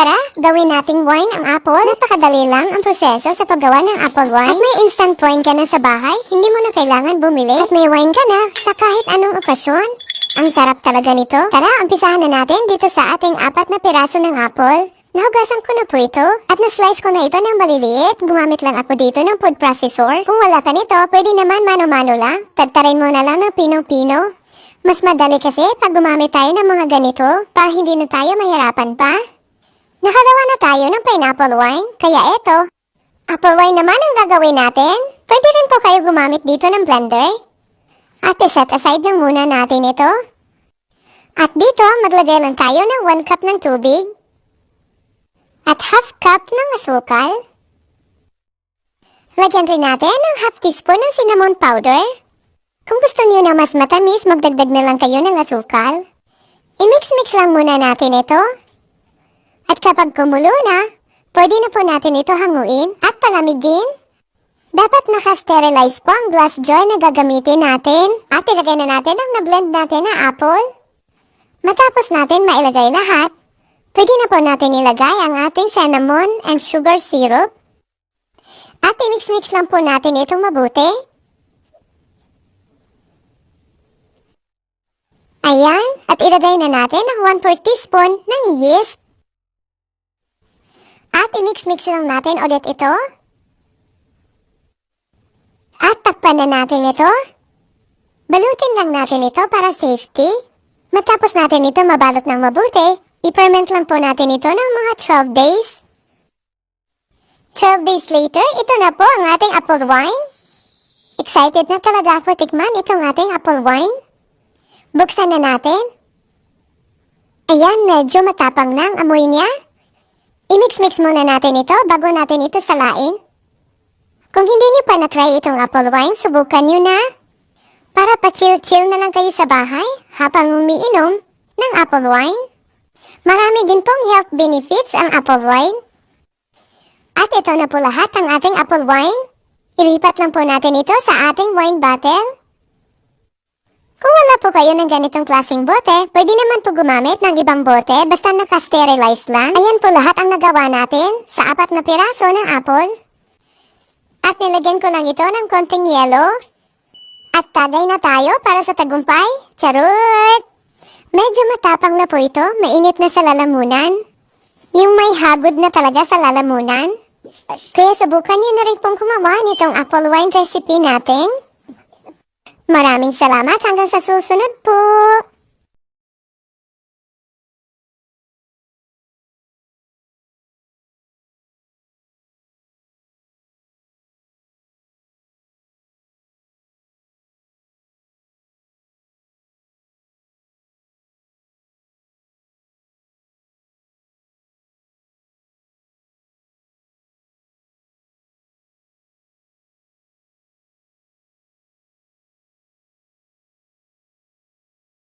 Tara, gawin nating wine ang apple. Napakadali lang ang proseso sa paggawa ng apple wine. At may instant wine ka na sa bahay, hindi mo na kailangan bumili. At may wine ka na sa kahit anong okasyon. Ang sarap talaga nito. Tara, umpisahan na natin dito sa ating apat na piraso ng apple. Nahugasan ko na po ito at na-slice ko na ito ng maliliit. Gumamit lang ako dito ng food processor. Kung wala ka nito, pwede naman mano-mano lang. Tagtarin mo na lang ng pinong-pino. Mas madali kasi pag gumamit tayo ng mga ganito para hindi na tayo mahirapan pa. Nakagawa na tayo ng pineapple wine, kaya eto. Apple wine naman ang gagawin natin. Pwede rin po kayo gumamit dito ng blender. At set aside lang muna natin ito. At dito, maglagay lang tayo ng 1 cup ng tubig. At half cup ng asukal. Lagyan rin natin ng half teaspoon ng cinnamon powder. Kung gusto niyo na mas matamis, magdagdag na lang kayo ng asukal. I-mix-mix lang muna natin ito. At kapag kumulo na, pwede na po natin ito hanguin at palamigin. Dapat naka-sterilize po ang glass jar na gagamitin natin. At ilagay na natin ang na-blend natin na apple. Matapos natin mailagay lahat, pwede na po natin ilagay ang ating cinnamon and sugar syrup. At i-mix-mix lang po natin itong mabuti. Ayan, at ilagay na natin ang 1 4 teaspoon ng yeast. At i-mix-mix lang natin ulit ito. At takpan na natin ito. Balutin lang natin ito para safety. Matapos natin ito mabalot ng mabuti, i-ferment lang po natin ito ng mga 12 days. 12 days later, ito na po ang ating apple wine. Excited na talaga ako tikman itong ating apple wine. Buksan na natin. Ayan, medyo matapang na ang amoy niya. I-mix-mix muna natin ito bago natin ito salain. Kung hindi niyo pa na-try itong apple wine, subukan niyo na. Para pa-chill-chill na lang kayo sa bahay habang umiinom ng apple wine. Marami din pong health benefits ang apple wine. At ito na po lahat ang ating apple wine. Ilipat lang po natin ito sa ating wine bottle. Kung wala po kayo ng ganitong klaseng bote, pwede naman po gumamit ng ibang bote basta naka-sterilize lang. Ayan po lahat ang nagawa natin sa apat na piraso ng apple. At nilagyan ko lang ito ng konting yellow. At tagay na tayo para sa tagumpay. Charot! Medyo matapang na po ito, mainit na sa lalamunan. Yung may hagod na talaga sa lalamunan. Kaya subukan niyo na rin pong gumawa nitong apple wine recipe natin. Maraming salamat hanggang sa susunod po.